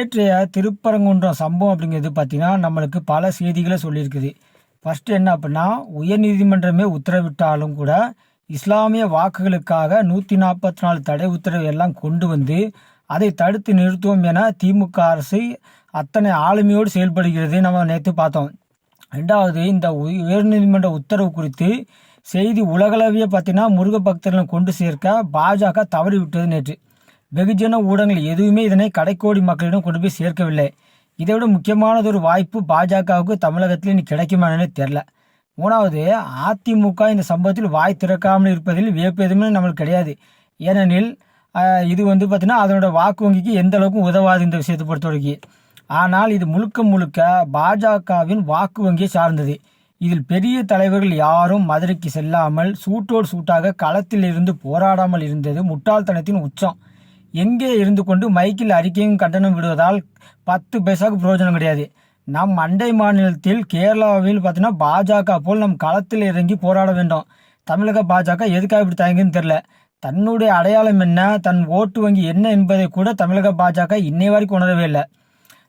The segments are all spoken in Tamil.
நேற்றைய திருப்பரங்குன்றம் சம்பவம் அப்படிங்கிறது பார்த்தீங்கன்னா நம்மளுக்கு பல செய்திகளை சொல்லியிருக்குது. ஃபஸ்ட்டு என்ன அப்படின்னா உயர்நீதிமன்றமே உத்தரவிட்டாலும் கூட இஸ்லாமிய வாக்குகளுக்காக நூற்றி நாற்பத்தி நாலு தடை உத்தரவு எல்லாம் கொண்டு வந்து அதை தடுத்து நிறுத்துவோம் என திமுக அரசு அத்தனை ஆளுமையோடு செயல்படுகிறது நம்ம நேற்று பார்த்தோம். ரெண்டாவது இந்த உயர்நீதிமன்ற உத்தரவு குறித்து செய்தி உலகளவிய பார்த்தீங்கன்னா முருக பக்தர்களை கொண்டு சேர்க்க பாஜக தவறிவிட்டது நேற்று. வெகுஜன ஊடகங்கள் எதுவுமே இதனை கடைக்கோடி மக்களிடம் கொண்டு போய் சேர்க்கவில்லை. இதை விட முக்கியமானது ஒரு வாய்ப்பு பாஜகவுக்கு தமிழகத்தில் இனி கிடைக்குமானே தெரில மூணாவது அதிமுக இந்த சம்பவத்தில் வாய் திறக்காமல் இருப்பதில் வியப்பு எதுவுமே நம்மளுக்கு கிடையாது. ஏனெனில் இது வந்து பார்த்தீங்கன்னா அதனோட வாக்கு வங்கிக்கு எந்த அளவுக்கு உதவாது இந்த விஷயத்தை பொறுத்தவரைக்கும் ஆனால் இது முழுக்க முழுக்க பாஜகவின் வாக்கு வங்கியை சார்ந்தது. இதில் பெரிய தலைவர்கள் யாரும் மதுரைக்கு செல்லாமல் சூட்டோடு சூட்டாக களத்தில் இருந்து போராடாமல் இருந்தது முட்டாள்தனத்தின் உச்சம். எங்கே இருந்து கொண்டு மைக்கில் அறிக்கையும் கண்டனம் விடுவதால் பத்து பைசாவுக்கு பிரயோஜனம் கிடையாது. நம் அண்டை மாநிலத்தில் கேரளாவில் பார்த்தீங்கன்னா பாஜக போல் நம் களத்தில் இறங்கி போராட வேண்டும். தமிழக பாஜக எதுக்காக இப்படி தயங்குன்னு தெரில தன்னுடைய அடையாளம் என்ன தன் ஓட்டு வங்கி என்ன என்பதை கூட தமிழக பாஜக இன்னை வரைக்கும் உணரவே இல்லை.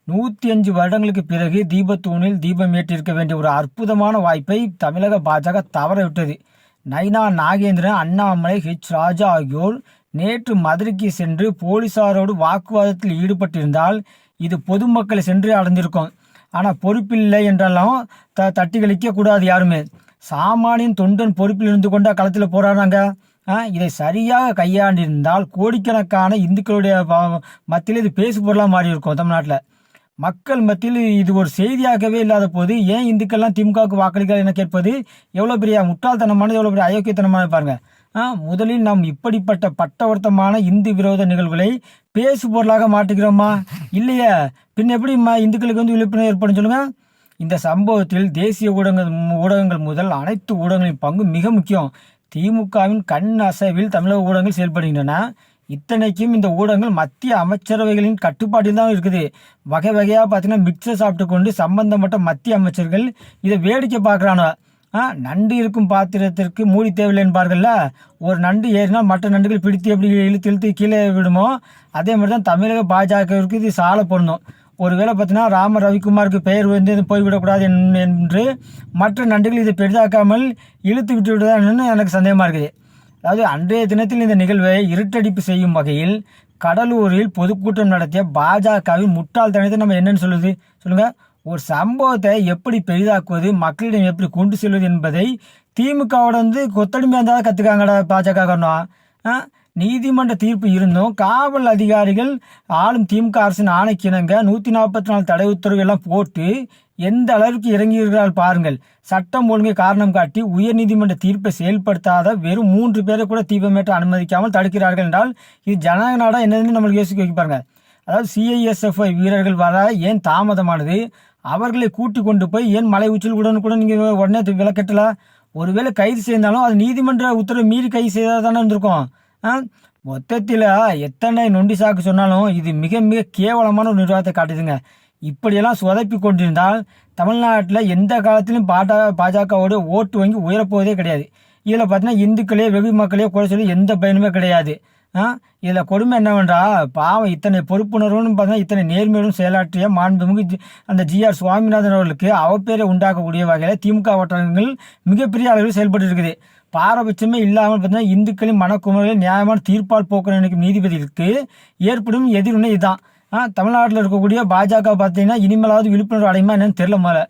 நூற்றி அஞ்சு வருடங்களுக்கு பிறகு தீபத்தூணில் தீபம் ஏற்றிருக்க வேண்டிய ஒரு அற்புதமான வாய்ப்பை தமிழக பாஜக தவற விட்டது. நைனா நாகேந்திரன் அண்ணாமலை ஹெச் ராஜா ஆகியோர் நேற்று மதுரைக்கு சென்று போலீசாரோடு வாக்குவாதத்தில் ஈடுபட்டிருந்தால் இது பொதுமக்களை சென்று அடைஞ்சிருக்கும் ஆனால் பொறுப்பில்லை என்றெல்லாம் த தட்டி கழிக்க கூடாது யாருமே. சாமானியன் தொண்டன் பொறுப்பில் இருந்து கொண்டா களத்தில் போராடுறாங்க. இதை சரியாக கையாண்டிருந்தால் கோடிக்கணக்கான இந்துக்களுடைய மத்தியில் இது பேசு பொருளாக மாறி இருக்கும் தமிழ்நாட்டில். மக்கள் மத்தியில் இது ஒரு செய்தியாகவே இல்லாத போது ஏன் இந்துக்கள்லாம் திமுகவுக்கு வாக்களிக்கிறார் என கேட்பது எவ்வளோ பெரிய முட்டாள்தனமானது எவ்வளோ பெரிய அயோக்கியத்தனமான பாருங்கள் முதலில் நாம் இப்படிப்பட்ட பட்டவர்த்தமான இந்து விரோத நிகழ்வுகளை பேசு பொருளாக மாட்டுகிறோமா இல்லையா? பின் எப்படி இந்துக்களுக்கு வந்து விழிப்புணர்வு ஏற்படும் சொல்லுங்க. இந்த சம்பவத்தில் தேசிய ஊடகங்கள் ஊடகங்கள் முதல் அனைத்து ஊடகங்களின் பங்கு மிக முக்கியம். திமுகவின் கண் அசைவில் தமிழக ஊடகங்கள் செயல்படுகின்றன. இத்தனைக்கும் இந்த ஊடகங்கள் மத்திய அமைச்சரவைகளின் கட்டுப்பாட்டில் தான் இருக்குது. வகை வகையாக பார்த்தீங்கன்னா மிக்சர் சாப்பிட்டு கொண்டு சம்பந்தப்பட்ட மத்திய அமைச்சர்கள் இதை வேடிக்கை பார்க்குறானோ நண்டு இருக்கும் பாத்திரத்திற்கு மூடி தேவையில்லை என்பார்கள்ல? ஒரு நண்டு ஏறினால் மற்ற நண்டுகள் பிடித்து எப்படி இழுத்து இழுத்து கீழே விடுமோ? அதே மாதிரி தான் தமிழக பாஜகவிற்கு இது சாலை பொருந்தும். ஒருவேளை பார்த்தீங்கன்னா ராம ரவிக்குமாருக்கு பெயர் வந்து போய்விடக்கூடாது என்று மற்ற நண்டுகள் இதை பெரிதாக்காமல் இழுத்து விட்டு விடுதான்னு எனக்கு சந்தேகமாக இருக்குது. அதாவது அன்றைய தினத்தில் இந்த நிகழ்வை இருட்டடிப்பு செய்யும் வகையில் கடலூரில் பொதுக்கூட்டம் நடத்திய பாஜகவின் முட்டாள்தனத்தை நம்ம என்னன்னு சொல்லுது? சொல்லுங்கள் ஒரு சம்பவத்தை எப்படி பெரிதாக்குவது மக்களிடம் எப்படி கொண்டு செல்வது என்பதை திமுகவோட வந்து கொத்தடிமையாக இருந்தால் கற்றுக்காங்கடா பாஜக காரணம் நீதிமன்ற தீர்ப்பு இருந்தும் காவல் அதிகாரிகள் ஆளும் திமுக அரசின் ஆணைக்கிணங்க நூற்றி நாற்பத்தி நாலு தடை உத்தரவு எல்லாம் போட்டு எந்த அளவுக்கு இறங்கியிருக்கிறார்கள் பாருங்கள். சட்டம் ஒழுங்கை காரணம் காட்டி உயர்நீதிமன்ற தீர்ப்பை செயல்படுத்தாத வெறும் மூன்று பேரை கூட தீபமேற்ற அனுமதிக்காமல் தடுக்கிறார்கள் என்றால் இது ஜனநாயக நாடா என்னதுன்னு நம்மளுக்கு யோசிக்க வைக்க பாருங்கள் அதாவது சிஐஎஸ்எஃப்ஐ வீரர்கள் வர ஏன் தாமதமானது? அவர்களை கூட்டி கொண்டு போய் ஏன் மலை உச்சில் உடனுக்குடன் நீங்கள் உடனே விளக்கட்டல ஒருவேளை கைது செய்தாலும் அது நீதிமன்ற உத்தரவு மீறி கைது செய்தால் தானே இருந்திருக்கும் மொத்தத்தில் எத்தனை நொண்டி சாக்கு சொன்னாலும் இது மிக மிக கேவலமான ஒரு நிர்வாகத்தை காட்டுதுங்க. இப்படியெல்லாம் சொதப்பி கொண்டிருந்தால் தமிழ்நாட்டில் எந்த காலத்திலும் பாட்டா பாஜகவோட ஓட்டு வாங்கி உயரப்போவதே கிடையாது. இதில் பார்த்தீங்கன்னா இந்துக்களே வெகு மக்களே குறை சொல்லி எந்த பயனுமே கிடையாது. இதில் கொடுமை என்னவென்றா? பாவம் இத்தனை பொறுப்புணர்வுன்னு பார்த்தா இத்தனை நேர்மையோடும் செயலாற்றிய மாண்புமிகு ஜி- அந்த ஜிஆர் சுவாமிநாதன் அவர்களுக்கு அவப்பேரை உண்டாக்கக்கூடிய வகையில் திமுக வட்டாரங்கள் மிகப்பெரிய அளவில் செயல்பட்டு இருக்குது. பாரபட்சமே இல்லாமல் பார்த்தீங்கன்னா இந்துக்களின் மனக்குமரில் நியாயமான தீர்ப்பால் போக்க நினைக்கும் நீதிபதிகளுக்கு ஏற்படும் எதிர்வினை இதுதான். தமிழ்நாட்டில் இருக்கக்கூடிய பாஜக பார்த்தீங்கன்னா இனிமேலாவது விழிப்புணர்வு அடையுமா என்னன்னு தெரியல முதல்ல.